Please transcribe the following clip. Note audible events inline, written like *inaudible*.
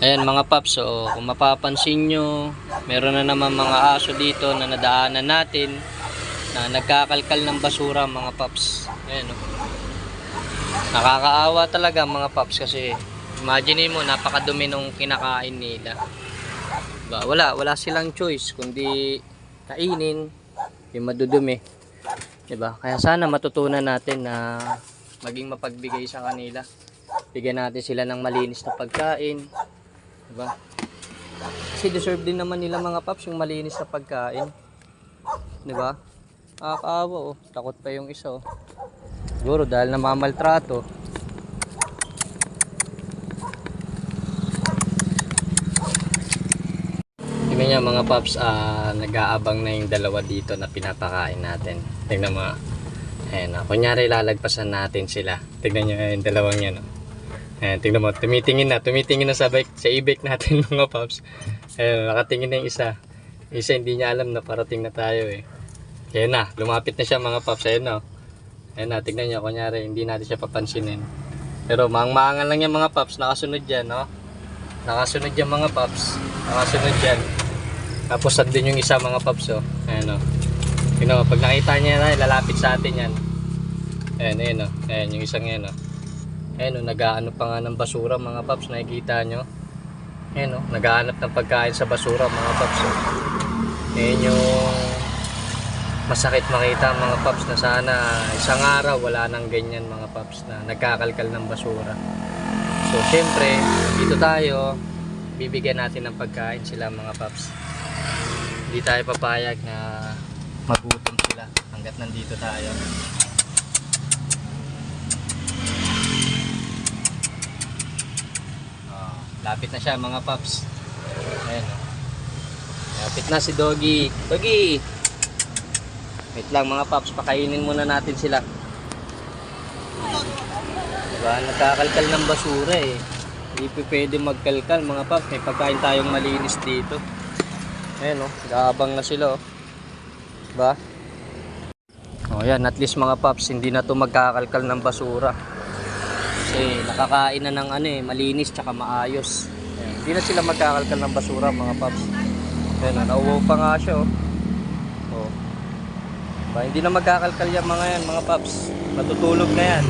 Ayan mga paps, so kung mapapansin nyo, meron na naman mga aso dito na nadaanan natin na nagkakalkal ng basura mga paps. Ayan o. Nakakaawa talaga mga paps kasi imagine mo napakadumi nung kinakain nila. Diba? Wala, wala silang choice kundi kainin yung madudumi. 'Di ba? Kaya sana matutunan natin na maging mapagbigay sa kanila. Bigyan natin sila ng malinis na pagkain. 'Di ba? Kasi deserve din naman nila mga paps yung malinis na pagkain. 'Di ba? Nakakaawa oh. Takot pa yung isa oh. Siguro dahil namamaltrato. Tingnan niya mga paps, ah, nag-aabang na yung dalawa dito na pinapakain natin. Tingnan mo. ah. Ayan, ah, kunyari lalagpasan natin sila. Tingnan niyo yung dalawang yan. Oh. Ayan, tingnan mo, tumitingin na, tumitingin na sa bike, sa e-bike natin *laughs* mga paps. Ayan, nakatingin na yung isa. Isa hindi niya alam na parating na tayo eh. Ayan na, lumapit na siya mga paps. Ayan na. oh. Ayan na, tingnan niyo, kunyari hindi natin siya papansinin. Pero maang-maangan lang yan mga paps, nakasunod yan, no? Nakasunod yan mga paps. Nakasunod yan. Tapos andun yung isa mga paps, oh. Ayan, oh. Tingnan mo, pag nakita niya na, lalapit sa atin yan. Ayan, ayan, oh. Ayan, yung isang yan, oh. Ayan, oh, nag-aano pa nga ng basura mga paps, nakikita nyo. Ayan, oh, nag-aanap ng pagkain sa basura mga paps, oh. Ayan yung masakit makita mga paps na sana isang araw wala nang ganyan mga paps na nagkakalkal ng basura. So, syempre, dito tayo, bibigyan natin ng pagkain sila mga paps. Hindi tayo papayag na magutom sila hanggat nandito tayo. Oh, lapit na siya mga paps. Ayan. Lapit na si Doggy. Doggy! Wait lang mga paps, pakainin muna natin sila. Diba, nagkakalkal ng basura eh. Hindi pa pwede magkalkal mga paps. May pagkain tayong malinis dito. Ayan oh, gaabang na sila oh. Diba? Oh yan, at least mga paps, hindi na to magkakalkal ng basura. Kasi nakakain na ng ano eh, malinis tsaka maayos. Hindi na sila magkakalkal ng basura mga paps. Ayan, oh, nauwaw pa nga siya oh. oh. Diba, hindi na magkakalkal yung mga yan mga paps. Matutulog na yan.